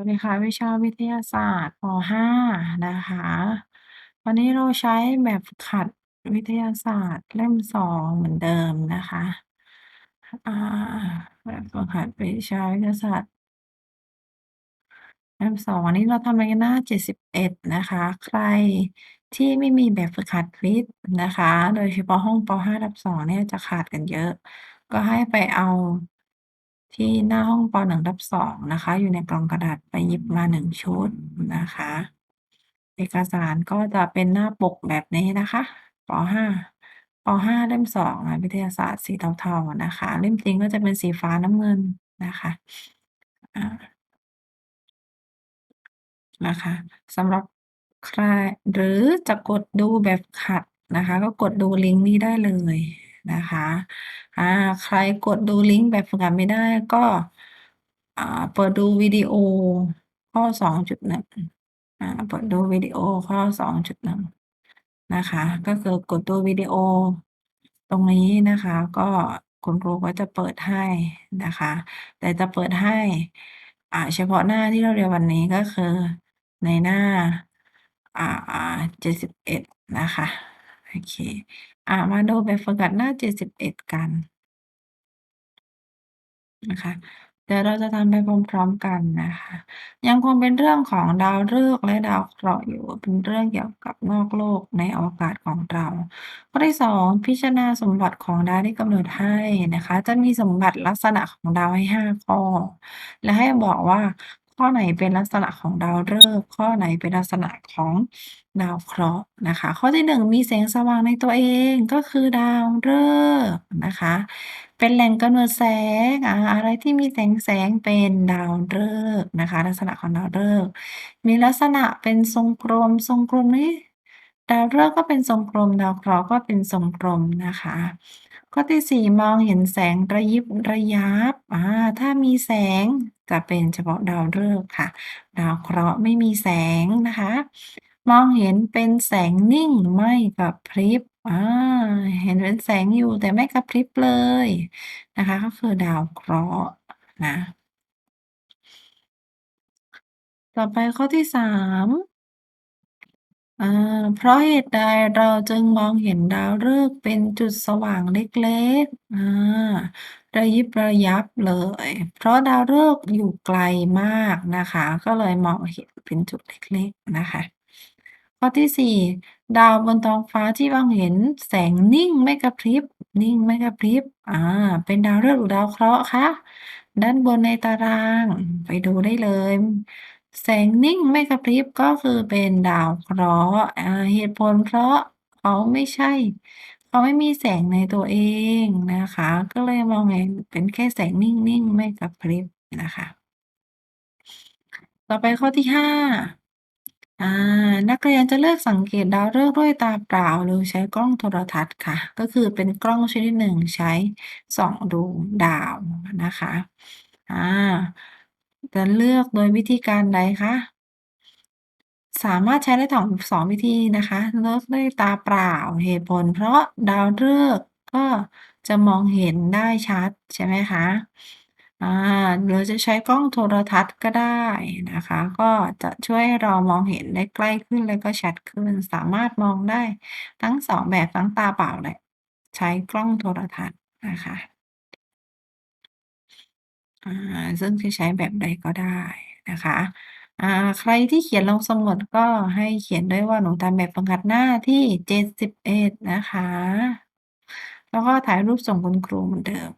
วัสดีค่ะ วิชาวิทยาศาสตร์ป.5นะคะ วันนี้เราใช้แบบฝึกหัดวิทยาศาสตร์เล่ม 2 เหมือนเดิมนะคะ อ่า แบบฝึกหัดวิชาวิทยาศาสตร์ เล่ม 2 วันนี้เราทำไปกันหน้า71 นะคะ ใครที่ไม่มีแบบฝึกหัดวิทย์นะคะ โดยเฉพาะห้องป.5ทับ 2 เนี่ยจะขาดกันเยอะ ก็ให้ไปเอา ที่หน้าห้องป.1 ทับ2นะคะ อยู่ในกล่องกระดาษไปหยิบมา1ชุดนะคะ เอกสารก็จะเป็นหน้าปกแบบนี้นะคะป.5 ป.5 เล่ม2งวิทยาศาสตร์สีเทาๆนะคะ เล่มจริงก็จะเป็นสีฟ้าน้ำเงินนะคะอานะคะสำหรับใครหรือจะกดดูแบบฝึกหัดนะคะ ก็กดดูลิงก์นี้ได้เลย นะคะอาใครกดดูลิงก์แบบฝึกหัดไม่ได้ก็อ่าเปิดดูวิดีโอข้อ2.1อ่าเปิดดูวิดีโอข้อ2.1นะคะ ก็คือกดดูวิดีโอตรงนี้นะคะ ก็คุณครูก็จะเปิดให้นะคะ แต่จะเปิดให้อ่าเฉพาะหน้าที่เราเรียนวันนี้ก็คือในหน้าอ่า71นะคะ โอเค อ่า มาดูแบบฝึกหัดหน้า 71 กัน นะคะ เดี๋ยวเราจะทำไปพร้อม ๆ กันนะคะ ยังคงเป็นเรื่องของดาวฤกษ์และดาวเคราะห์อยู่ เป็นเรื่องเกี่ยวกับนอกโลกในอวกาศของเรา ข้อที่ 2 พิจารณาสมบัติของดาวที่กำหนดให้นะคะ จะมีสมบัติลักษณะของดาวให้ 5 ข้อ และให้บอกว่า ข้อไหนเป็นลักษณะของดาวฤกษ์ข้อไหนเป็นลักษณะของดาวเคราะห์นะคะ ข้อที่1มีแสงสว่างในตัวเองก็คือดาวฤกษ์นะคะ เป็นแหล่งกำเนิดแสงอะไรที่มีแสงๆเป็นดาวฤกษ์นะคะ ลักษณะของดาวฤกษ์มีลักษณะเป็นทรงกลมทรงกลมนี้ดาวฤกษ์ก็เป็นทรงกลมดาวเคราะห์ก็เป็นทรงกลมนะคะ ข้อที่4มองเห็นแสงระยิบระยับอาถ้ามีแสง จะเป็นเฉพาะดาวฤกษ์ค่ะ ดาวเคราะห์ไม่มีแสงนะคะ มองเห็นเป็นแสงนิ่งไม่กระพริบอ่าเห็นเป็นแสงอยู่แต่ไม่กระพริบเลยนะคะ ก็คือดาวเคราะห์นะ ต่อไปข้อที่สาม อาเพราะเหตุใดเราจึงมองเห็นดาวฤกษ์เป็นจุดสว่างเล็กๆอาระยิบระยับเลย เพราะดาวฤกษ์อยู่ไกลมากนะคะ ก็เลยมองเห็นเป็นจุดเล็กๆ นะคะ ข้อที่4ดาวบนท้องฟ้าที่มองเห็นแสงนิ่งไม่กระพริบ นิ่งไม่กระพริบอาเป็นดาวฤกษ์หรือดาวเคราะห์คะ ด้านบนในตาราง ไปดูได้เลย แสงนิ่งไม่กระพริบก็คือเป็นดาวเคราะห์อาเหตุผลเพราะเขาไม่ใช่ เขาไม่มีแสงในตัวเองนะคะ ก็เลยมองเห็นเป็นแค่แสงนิ่ง ๆ ไม่กระพริบนะคะ ต่อไปข้อที่5อานักเรียนจะเลือกสังเกตดาวฤกษ์ด้วยตาเปล่า หรือใช้กล้องโทรทัศน์ค่ะ ก็คือเป็นกล้องชนิดหนึ่งใช้ส่องดูดาวนะคะ อ่า จะเลือกโดยวิธีการใดคะ?สามารถใช้ได้ถ่องวิธีนะคะ เลือกด้วยตาเปล่าเหตุผล เพราะดาวฤกษ์ก็จะมองเห็นได้ชัดใช่ไหมคะอาหรือจะใช้กล้องโทรทัศน์ก็ได้นะคะ ก็จะช่วยให้เรามองเห็นได้ใกล้ขึ้นและก็ชัดขึ้น สามารถมองได้ทั้ง2แบบทั้งตาเปล่าและใช้กล้องโทรทัศน์นะคะ อา ซึ่งจะใช้แบบใดก็ได้นะคะ อ่า ใครที่เขียนลงสมุด ก็ให้เขียนด้วยว่า หนูทำแบบฝึกหัดหน้าที่ 71 นะคะ แล้วก็ถ่ายรูปส่งคุณครูเหมือนเดิม